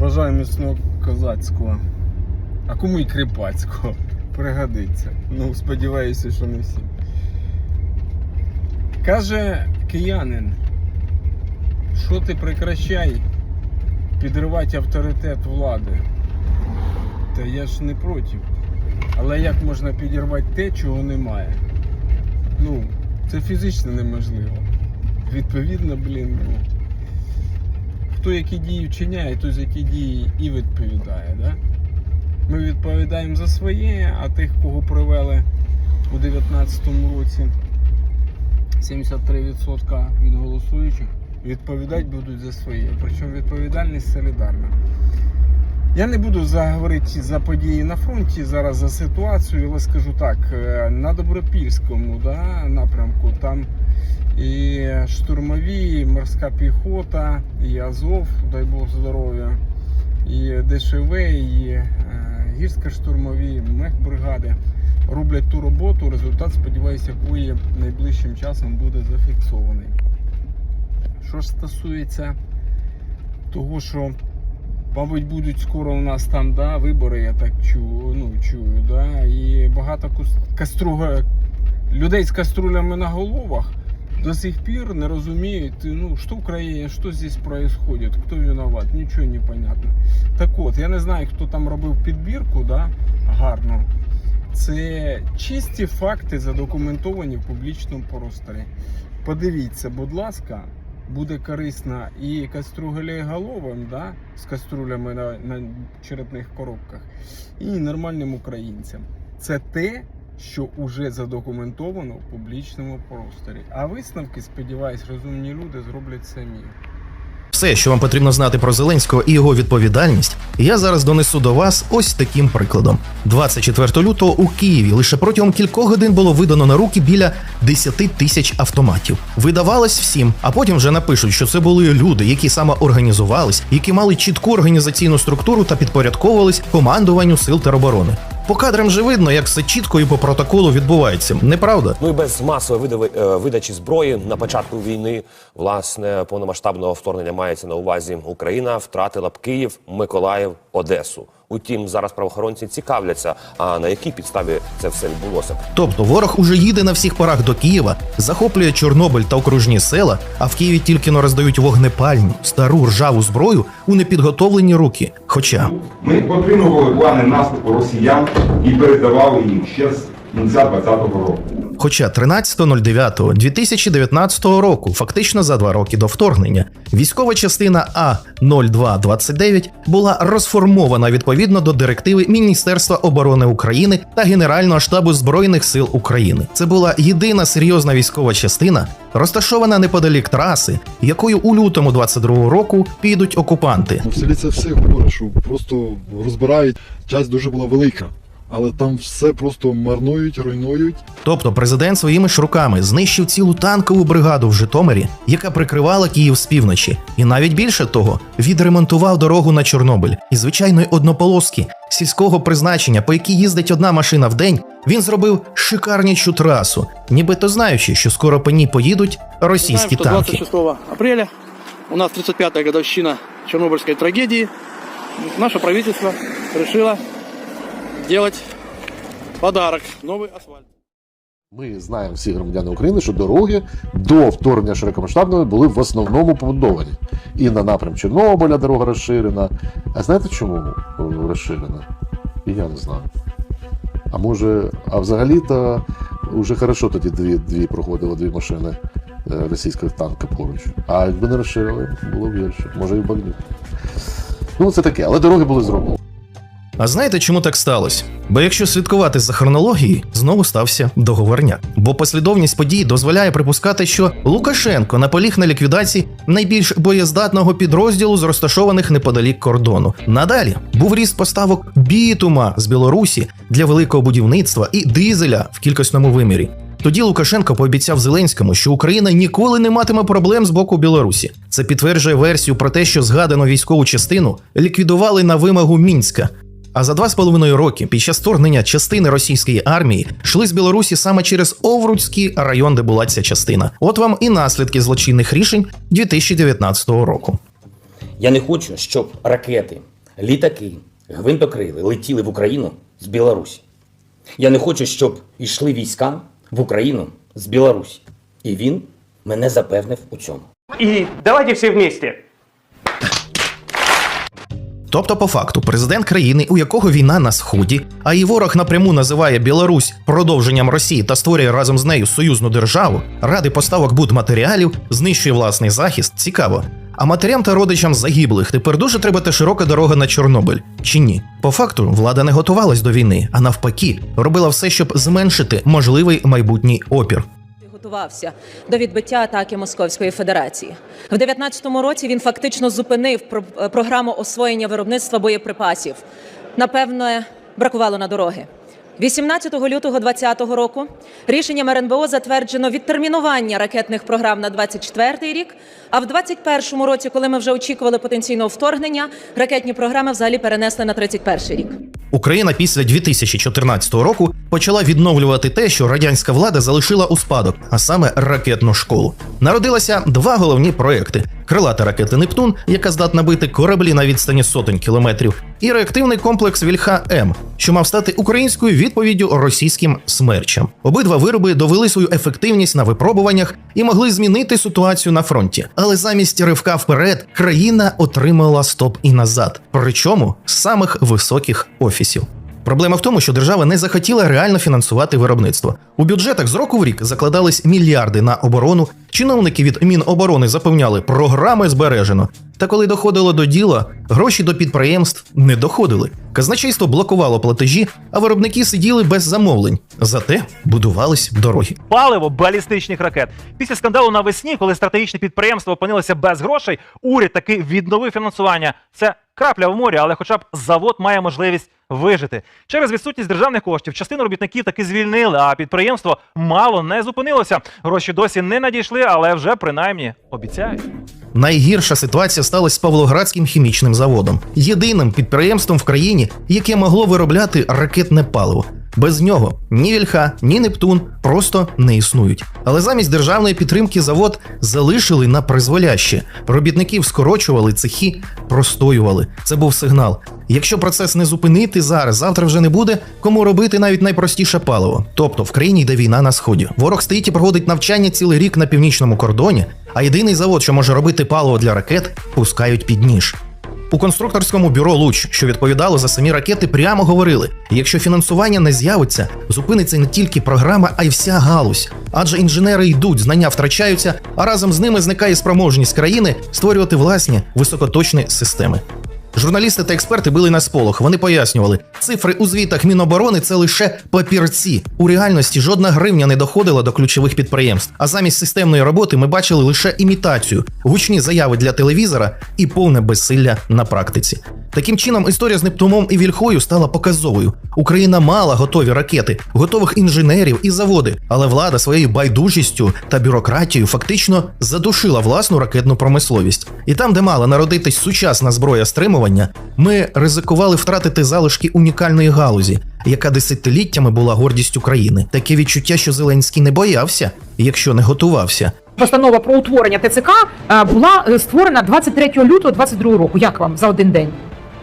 Бажаю міцного козацького. А кому і кріпацького. Пригодиться. Ну, сподіваюся, що не всім. Каже киянин, що ти прекращай підривати авторитет влади. Та я ж не проти. Але як можна підірвати те, чого немає? Ну, це фізично неможливо. Відповідно, блін, ну. Хто які дії вчиняє, той за які дії і відповідає. Да? Ми відповідаємо за своє, а тих, кого привели у 2019 році 73% від голосуючих відповідати будуть за своє. Причому відповідальність солідарна. Я не буду заговорити за події на фронті, зараз за ситуацію, але скажу так, е, на Добропільському да, напрямку там і штурмові, і морська піхота, і Азов, дай Бог здоров'я, і ДШВ, і е, гірсько-штурмові, мехбригади роблять ту роботу, результат, сподіваюся, якої найближчим часом буде зафіксований. Що ж стосується того, що Мабуть, будуть скоро у нас там да, вибори, я так чую, ну, чую, да, і багато каструга, людей з каструлями на головах до сих пір не розуміють, ну, що в країні, що здесь происходит, хто виноват, нічого не понятно. Так от, я не знаю, хто там робив підбірку, да, гарно. Це чисті факти задокументовані в публічному просторі. Подивіться, будь ласка, буде корисна і каструголєголовим, да, з каструлями на, на черепних коробках, і нормальним українцям. Це те, що вже задокументовано в публічному просторі. А висновки, сподіваюсь, розумні люди зроблять самі. Все, що вам потрібно знати про Зеленського і його відповідальність, я зараз донесу до вас ось таким прикладом. 24 лютого у Києві лише протягом кількох годин було видано на руки біля 10 тисяч автоматів. Видавалось всім, а потім вже напишуть, що це були люди, які самоорганізувались, які мали чітку організаційну структуру та підпорядковувались командуванню сил тероборони. По кадрам же видно, як все чітко і по протоколу відбувається, неправда? Ну і без масової видави- е, видачі зброї на початку війни, власне, повномасштабного вторгнення мається на увазі Україна втратила б Київ, Миколаїв, Одесу. Утім, зараз правоохоронці цікавляться, а на якій підставі це все відбулося. Тобто ворог уже їде на всіх парах до Києва, захоплює Чорнобиль та окружні села, а в Києві тільки но роздають вогнепальну, стару ржаву зброю у непідготовлені руки. Хоча Ми отримували плани наступу росіян і передавали їм ще з кінця 2020 року. Хоча 13.09.2019 року, фактично за два роки до вторгнення, військова частина А 0229 була розформована відповідно до директиви Міністерства оборони України та Генерального штабу збройних сил України. Це була єдина серйозна військова частина, розташована неподалік траси, якою у лютому 22 року підуть окупанти. В селі це все що просто розбирають. Часть дуже була велика, але там все просто марнують, руйнують. Тобто президент своїми ж руками знищив цілу танкову бригаду в Житомирі, яка прикривала Київ з півночі, і навіть більше того, відремонтував дорогу на Чорнобиль і звичайної однополоски сільського призначення, по якій їздить одна машина в день. Він зробив шикарнічу трасу, нібито знаючи, що скоро по ній поїдуть російські Знаем, что танки. 26 апреля у нас 35-я годовщина Чернобыльской трагедии. Наше правительство решило делать подарок – новый асфальт. Ми знаємо всі громадяни України, що дороги до вторгнення широкомасштабного були в основному побудовані. І на напрям Чорнобиля дорога розширена. А знаєте чому е, розширена? І я не знаю. А може, а взагалі-то вже хорошо тоді дві, дві проходило дві машини е, російських танка поруч. А якби не розширили, було б гірше. Може і Багнюк. Ну, це таке, але дороги були зроблені. А знаєте, чому так сталося? Бо якщо слідкувати за хронологією, знову стався договорняк. Бо послідовність подій дозволяє припускати, що Лукашенко наполіг на ліквідації найбільш боєздатного підрозділу з розташованих неподалік кордону. Надалі був ріст поставок бітума з Білорусі для великого будівництва і дизеля в кількісному вимірі. Тоді Лукашенко пообіцяв Зеленському, що Україна ніколи не матиме проблем з боку Білорусі. Це підтверджує версію про те, що згадану військову частину ліквідували на вимогу Мінська. А за два з половиною роки під час вторгнення частини російської армії йшли з Білорусі саме через Овруцький район, де була ця частина. От вам і наслідки злочинних рішень 2019 року. Я не хочу, щоб ракети, літаки, гвинтокрили летіли в Україну з Білорусі. Я не хочу, щоб йшли війська в Україну з Білорусі. І він мене запевнив у цьому. И давайте все вместе. Тобто, по факту, президент країни, у якого війна на сході, а її ворог напряму називає Білорусь продовженням Росії та створює разом з нею союзну державу, ради поставок будматеріалів, знищує власний захист. Цікаво. А матерям та родичам загиблих тепер дуже треба та широка дорога на Чорнобиль. Чи ні? По факту, влада не готувалась до війни, а навпаки, робила все, щоб зменшити можливий майбутній опір. Готувався до відбиття атаки Московської Федерації в 19-му році. Він фактично зупинив е, програму освоєння виробництва боєприпасів. Напевно, бракувало на дороги. 18 лютого 2020 року рішенням РНБО затверджено відтермінування ракетних програм на 24 рік. А в 21 році, коли ми вже очікували потенційного вторгнення, ракетні програми взагалі перенесли на 31 рік. Україна після 2014 року почала відновлювати те, що радянська влада залишила у спадок, а саме ракетну школу. Народилося два головні проекти: крилата ракета Нептун, яка здатна бити кораблі на відстані сотень кілометрів, і реактивний комплекс Вільха М, що мав стати українською відповіддю російським смерчам. Обидва вироби довели свою ефективність на випробуваннях і могли змінити ситуацію на фронті. Але замість ривка вперед країна отримала стоп і назад, причому з самих високих офісів. Проблема в тому, що держава не захотіла реально фінансувати виробництво. У бюджетах з року в рік закладались мільярди на оборону. Чиновники від Міноборони запевняли, програми збережено. Та коли доходило до діла, гроші до підприємств не доходили. Казначейство блокувало платежі, а виробники сиділи без замовлень. Зате будувались дороги. Паливо балістичних ракет. Після скандалу навесні, коли стратегічне підприємство опинилося без грошей, уряд таки відновив фінансування. Це крапля в морі, але хоча б завод має можливість вижити. Через відсутність державних коштів частину робітників таки звільнили, а підприємство мало не зупинилося. Гроші досі не надійшли, але вже принаймні обіцяють. Найгірша ситуація сталася з Павлоградським хімічним заводом, єдиним підприємством в країні, яке могло виробляти ракетне паливо. Без нього ні Вільха, ні Нептун просто не існують. Але замість державної підтримки завод залишили на призволяще. Робітників скорочували, цехи простоювали. Це був сигнал. Якщо процес не зупинити зараз, завтра вже не буде кому робити навіть найпростіше паливо. Тобто в країні йде війна на сході. Ворог стоїть і проводить навчання цілий рік на північному кордоні, а єдиний завод, що може робити паливо для ракет, пускають під ніж. У конструкторському бюро Луч, що відповідало за самі ракети, прямо говорили: якщо фінансування не з'явиться, зупиниться не тільки програма, а й вся галузь. Адже інженери йдуть, знання втрачаються, а разом з ними зникає спроможність країни створювати власні високоточні системи. Журналісти та експерти били на сполох. Вони пояснювали, цифри у звітах Міноборони це лише папірці. У реальності жодна гривня не доходила до ключових підприємств. А замість системної роботи ми бачили лише імітацію, гучні заяви для телевізора і повне безсилля на практиці. Таким чином, історія з Нептуном і Вільхою стала показовою. Україна мала готові ракети, готових інженерів і заводи, але влада своєю байдужістю та бюрократією фактично задушила власну ракетну промисловість. І там, де мала народитись сучасна зброя стримування, ми ризикували втратити залишки унікальної галузі, яка десятиліттями була гордістю країни. Таке відчуття, що Зеленський не боявся, якщо не готувався. Постанова про утворення ТЦК е, була е, створена 23 лютого 22 року. Як вам за один день?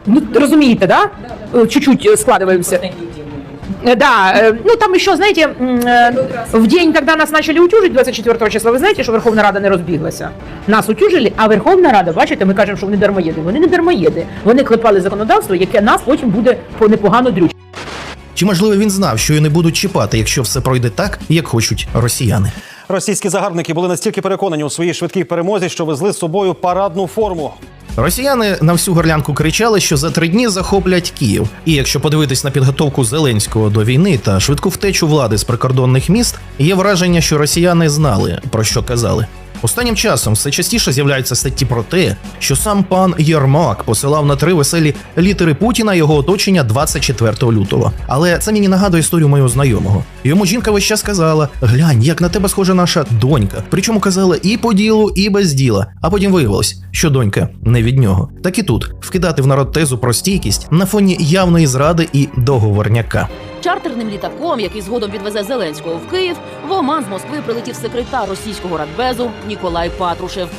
Ну розумієте, да? Е, Чуть-чуть складываемся. Э, Да, э, ну там еще, знаете, э, в день, когда нас начали утюжить 24 числа, ви знаєте, що Верховна Рада не розбіглася? Нас утюжили, а Верховна Рада, бачите, ми кажемо, що вони дармоєди. Вони не дармоєди. Вони клепали законодавство, яке нас потім буде по- непогано дрючити. Чи можливо він знав, що й не будуть чіпати, якщо все пройде так, як хочуть росіяни? Російські загарбники були настільки переконані у своїй швидкій перемозі, що везли з собою парадну форму. Росіяни на всю горлянку кричали, що за три дні захоплять Київ. І якщо подивитись на підготовку Зеленського до війни та швидку втечу влади з прикордонних міст, є враження, що росіяни знали про що казали. Останнім часом все частіше з'являються статті про те, що сам пан Єрмак посилав на три веселі літери Путіна його оточення 24 лютого. Але це мені нагадує історію моєго знайомого. Йому жінка весь час казала: глянь, як на тебе схожа наша донька. Причому казала і по ділу, і без діла. А потім виявилось, що донька не від нього. Так і тут вкидати в народ тезу про стійкість на фоні явної зради і договорняка. Чартерним літаком, який згодом відвезе Зеленського в Київ, в Оман з Москви прилетів секретар російського радбезу Ніколай Патрушев.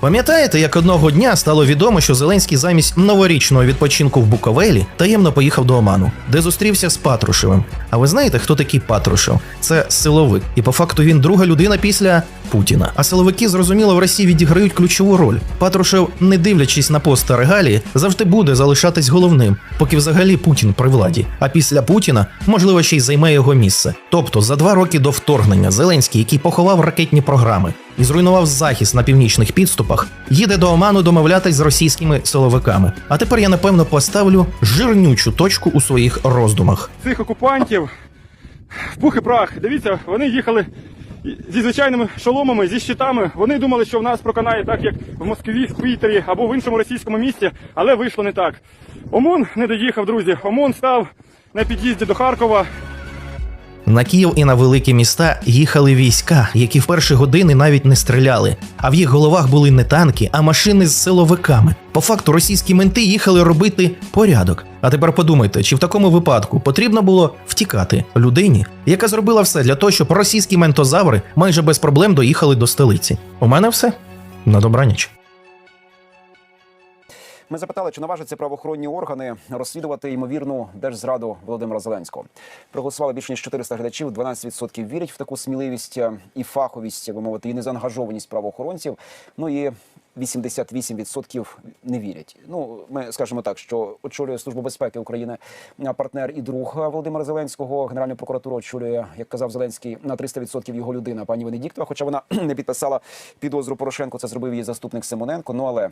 Пам'ятаєте, як одного дня стало відомо, що Зеленський замість новорічного відпочинку в Буковелі таємно поїхав до Оману, де зустрівся з Патрушевим. А ви знаєте, хто такий Патрушев? Це силовик, і по факту він друга людина після Путіна. А силовики, зрозуміло, в Росії відіграють ключову роль. Патрушев, не дивлячись на пост та регалії, завжди буде залишатись головним, поки взагалі Путін при владі. А після Путіна, можливо, ще й займе його місце. Тобто, за два роки до вторгнення Зеленський, який поховав ракетні програми і зруйнував захист на північних підступах, їде до Оману домовлятись з російськими силовиками. А тепер я напевно поставлю жирнючу точку у своїх роздумах. цих окупантів в пух і прах. Дивіться, вони їхали зі звичайними шоломами, зі щитами. Вони думали, що в нас проканає так, як в Москві, в Пітері або в іншому російському місті, але вийшло не так. ОМОН не доїхав, друзі. ОМОН став на під'їзді до Харкова. На Київ і на великі міста їхали війська, які в перші години навіть не стріляли. А в їх головах були не танки, а машини з силовиками. По факту російські менти їхали робити порядок. А тепер подумайте, чи в такому випадку потрібно було втікати людині, яка зробила все для того, щоб російські ментозаври майже без проблем доїхали до столиці. У мене все на добраніч. Ми запитали, чи наважаться правоохоронні органи розслідувати ймовірну держзраду Володимира Зеленського. Проголосували більше ніж 400 глядачів. 12% вірять в таку сміливість е, і фаховість, як би мовити, і незаангажованість правоохоронців. Ну і 88% не вірять. Ну, ми скажемо так, що очолює службу безпеки України партнер і друг Володимира Зеленського. Генеральну прокуратуру очолює, як казав Зеленський, на 300% його людина, пані Венедіктова. Хоча вона не підписала підозру Порошенко, це зробив її заступник Симоненко. Ну але